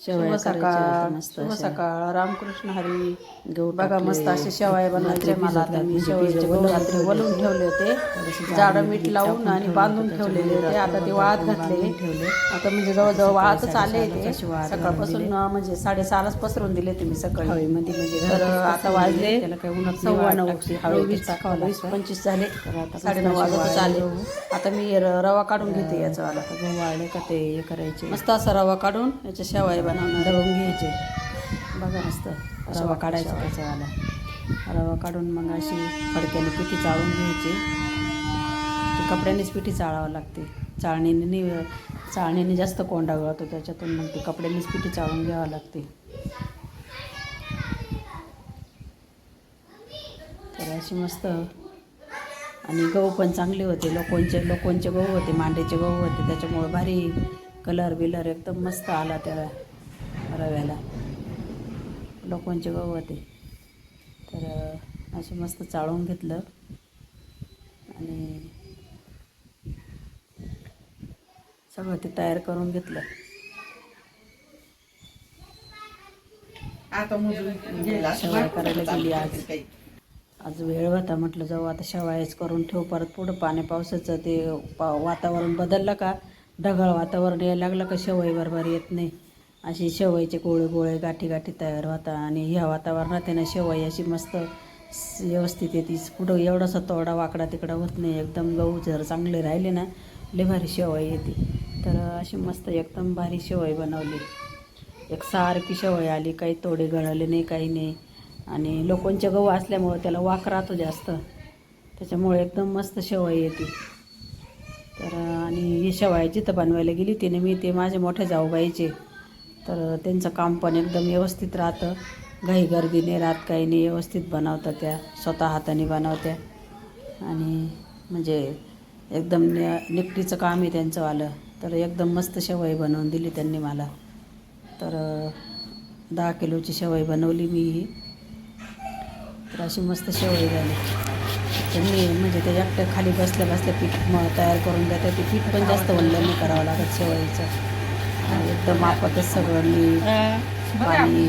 शेवया सकाळ शुभ. सकाळ. रामकृष्ण हरी. बघा मस्त असे शेवाय बनवायचे मला आता मी शेवयाचे रात्री ठेवले. वलून ठेवले होते. जाडं जाडं मीठ लावून आणि बांधून ठेवलेले होते. आता ते वाळत घातले. ठेवले. आता म्हणजे जवळजवळ वाळतच आले ते सकाळपासून. म्हणजे साडेसहालाच पसरून दिले ते मी सकाळी. हवेमध्ये म्हणजे आता वाजले सव्वा नऊ. वीस. पंचवीस झाले. साडेनऊ मस्त अशी वाजतच आले. आता मी रवा काढून घेते याचा वाला. वाळले का ते करायचे? मस्त असा रवा काढून याच्या शेवाय बनवणार दळून घ्यायचे बघा मस्त रवा काढायचा त्याच्यावाला. रवा काढून मग अशी फडक्याने पिठी चाळून घ्यायची. ते कपड्यानेच पिठी चाळावं लागते. चाळणीने चाळणीने जास्त कोंडा गळतो त्याच्यातून मग ते कपड्यानेच पिठी चाळून घ्यावं लागते. तर अशी मस्त. आणि गहू पण चांगले होते. लोकोंचे लोकोंचे गहू होते मांड्याचे गहू होते. त्याच्यामुळे भारी कलर बिलर एकदम मस्त आला त्या रव्याला. लोकांचे गहू होते. तर असे मस्त चाळून घेतलं. आणि सगळं ते तयार करून घेतलं. करायला गेली आज. आज वेळ होता म्हटलं जाऊ आता शेवायच करून ठेव. परत पुढं पाणी पावसाचं ते पा वातावरण बदललं का? ढगाळ वातावरण यायला लागलं का? शेवई बरोबर येत नाही. अशी शेवयाचे गोळे गोळे गाठी गाठी तयार होता आणि ह्या वातावरणात आहे ना शेवई अशी मस्त व्यवस्थित येते. कुठं एवढासा तोडा वाकडा तिकडा होत नाही. एकदम गहू जर चांगले राहिले ना लय भारी शेवई येते. तर अशी मस्त एकदम भारी शेवई बनवली. एक सारखी शेवई आली काही तोडे गळाले नाही काही नाही. आणि लोकांचे गहू असल्यामुळं त्याला वाक राहतो जास्त. त्याच्यामुळे एकदम मस्त शेवई येते. तर आणि ही शेवयाची जिथं बनवायला गेली तिने मी ते माझे मोठे जाऊबाईचे. तर त्यांचं काम पण एकदम व्यवस्थित राहतं. घाई गर्दीने राहत काही नाही. व्यवस्थित बनवतात त्या. स्वतः हाताने बनवत्या. आणि म्हणजे एकदम नि निकटीचं काम आहे त्यांचं आलं तर एकदम मस्त शेवई बनवून दिली त्यांनी मला. तर दहा किलोची शेवई बनवली मी ही. तर अशी मस्त शेवई झाली. त्यांनी म्हणजे ते एकट्या खाली बसल्या बसल्या पीठ तयार करून देतात. ते पीठ पण जास्त वल्लं नाही करावं लागत शेवईचं. एकदम मापातच सगळं मीठ पाणी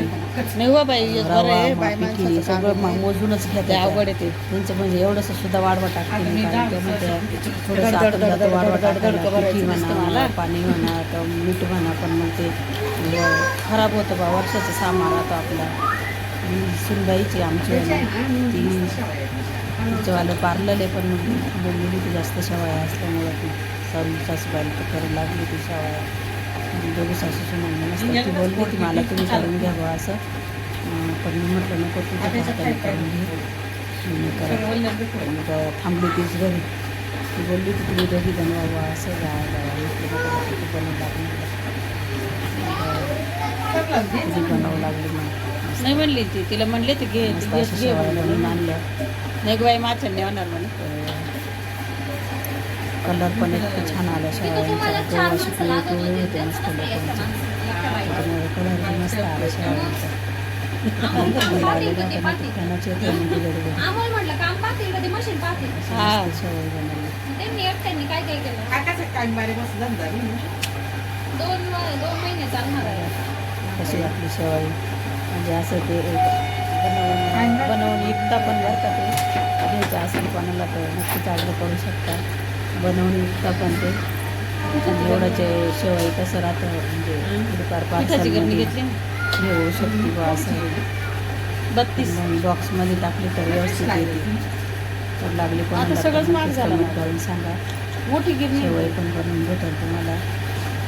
नाही हो बाई रवा पिठी सगळं मग मोजूनच घेते अवघड आहे ते. त्यांचं म्हणजे एवढंसं सुद्धा वाढवा टाकते मी कारण ते म्हणते थोडंसं आपण जातं वाढवा टाकायला पिठी म्हणा पाणी म्हणा तर मीठ म्हणा पण मग ते म्हणजे खराब होतं बा वर्षाचं सामान राहतं आपला. आणि सुनबाईची आमची वाली, ती तिच्यावालं पार्लर आहे पण मग बोललेली ती जास्त शेवाया असल्यामुळं ती सासू सासूबाईला तर करू लागली ती शेवाया. दोघी सासू सुनांना नसतं ती बोलली ती मला तुम्ही करून घ्या बुवा असं. पण मी म्हटलं नको तुझ्या हाताने करून घे. मी करत थांबली तीच घरी. ती बोलली की तुम्ही दोघी बनवा बुवा असं तू बनवू लागली बनवावं मग नाही म्हणली ती. तिला म्हणले ती घे घे म्हणून. आणल्या. नाही बाई माझ्या होणार म्हणे कलर पण इतकं छान आला गहू अशी पिवळी पिवळी होते मस्त लोकांची. त्याच्यामुळे कलर पण मस्त आला हा. आहे. कशी वाटली शेवाळी. म्हणजे असं ते बनवून बनवून विकता पण बरं का ते. घ्यायचं असेल कोणाला तर नक्कीच ऑर्डर करू शकता. बनवून विकता पण ते. एवढ्याचे शेवाई कसं राहतं म्हणजे दुपार पार्सलमध्ये घेतली? ना. घेऊ शकते बा असं. बत्तीस. बॉक्समध्ये टाकली तर व्यवस्थित येते. तर लागली आता कोणाला सगळंच तर नक्कीच झालं. करून सांगा. मोठी गिरणी. शेवई पण बनवून भेटेल तुम्हाला.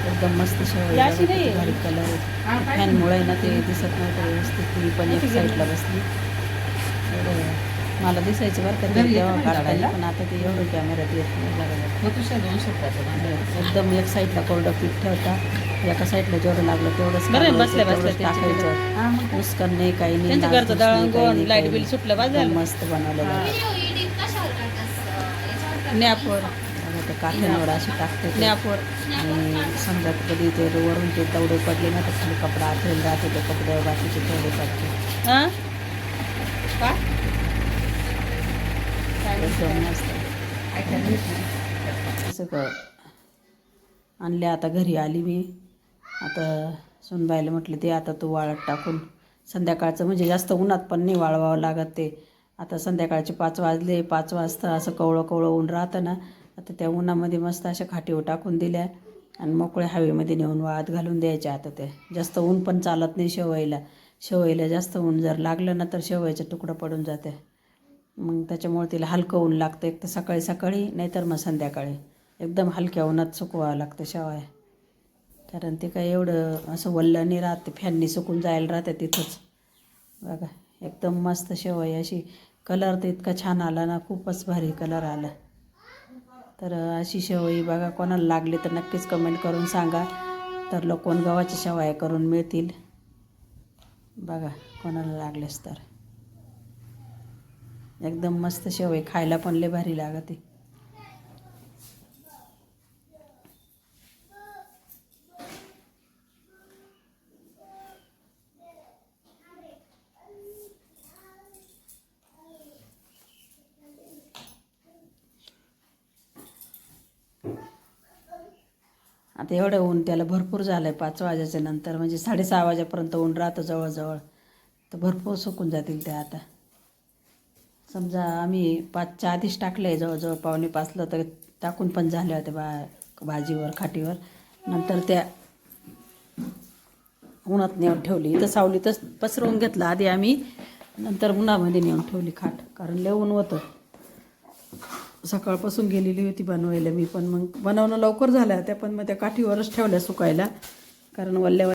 एकदम मस्त शेवई ही नाही. भारी कलर फॅनमुळे ना ते दिसत नव्हतं व्यवस्थित. ती पण एक साईडला बसली. एवढं मला दिसायचं बरं का ते तेव्हा काढताना पण आता ते एवढं कॅमेऱ्यात येत नाही बरोबर एकदम एक साईडला कोरडं पीठ ठेवता एका साईडला जेवढं लागलं तेवढंच बरं आहे, काढायचं, बसल्या बसल्या तेवढंच त्यांच्या टाकायचं. नुसकान नाही काही नाही त्यांचं डास घरचं डूस नाही, दळण काही गोण, नाही, लाईट काही बिल. सुटलं. मस्त बनवलं हा. बघा. व्हिडिओ एडिट कशावर करतात याच्यावर नॅपवर बघा ते काठ्यावर अशी टाकते ते. नॅपवर आणि समजा कधी ते वरून ते दवडे पडले ना तर खाली कपडा राहते ते कपड्यावर बाकीचे तेवढे पडते. हाँ? का एकदम मस्त आणले आता घरी आली मी. आता सुनबाईला म्हटलं ते आता तू वाळत टाकून. संध्याकाळचं म्हणजे जास्त उन्हात पण नाही वाळवावं लागत ते. आता संध्याकाळचे पाच वाजले पाच वाजता असं कवळं कवळं ऊन राहतं ना आता त्या उन्हामध्ये मस्त अशा खाटीवर टाकून दिल्या आणि मोकळ्या हवेमध्ये नेऊन वाळत घालून द्यायच्या आता ते जास्त ऊन पण चालत नाही शेवईला. शेवईला जास्त ऊन जर लागलं ना तर शेवयाचा तुकडं पडून जाते मग त्याच्यामुळे तिला हलकं ऊन लागतं. एक तर सकाळी सकाळी नाहीतर मग संध्याकाळी. एकदम हलक्या उन्हात सुकवावं लागतं शेवाय. कारण ते काय एवढं असं वल्लं नाही राहत फॅननी सुकून जायला राहते तिथंच. बघा एकदम मस्त शेवाय अशी. कलर तर इतका छान आला ना खूपच भारी कलर आला. तर अशी शेवई बघा कोणाला लागली तर नक्कीच कमेंट करून सांगा. तर लोक कोण गव्हाच्या शेवया करून मिळतील. बघा कोणाला लागलेस तर. एकदम मस्त शेव आहे. खायला पण लय भारी लागते. आता एवढं ऊन त्याला भरपूर झालं आहे पाच वाजायच्या नंतर. म्हणजे साडेसहा वाजेपर्यंत ऊन राहतं जवळजवळ. तर भरपूर सुकून जातील त्या आता. समजा आम्ही पाचच्या आधीच टाकले आहे जवळजवळ पावणे पाचलं तर टाकून पण झाल्या होत्या बा भाजीवर खाटीवर. नंतर त्या उन्हात नेऊन ठेवली. इथं सावलीतच पसरवून घेतलं आधी आम्ही. नंतर उन्हामध्ये नेऊन ठेवली खाट कारण लय ऊन होतं. सकाळपासून गेलेली होती बनवायला मी पण मग बनवणं लवकर झालं. त्या पण मग त्या काठीवरच ठेवल्या सुकायला कारण वल्ल्यावर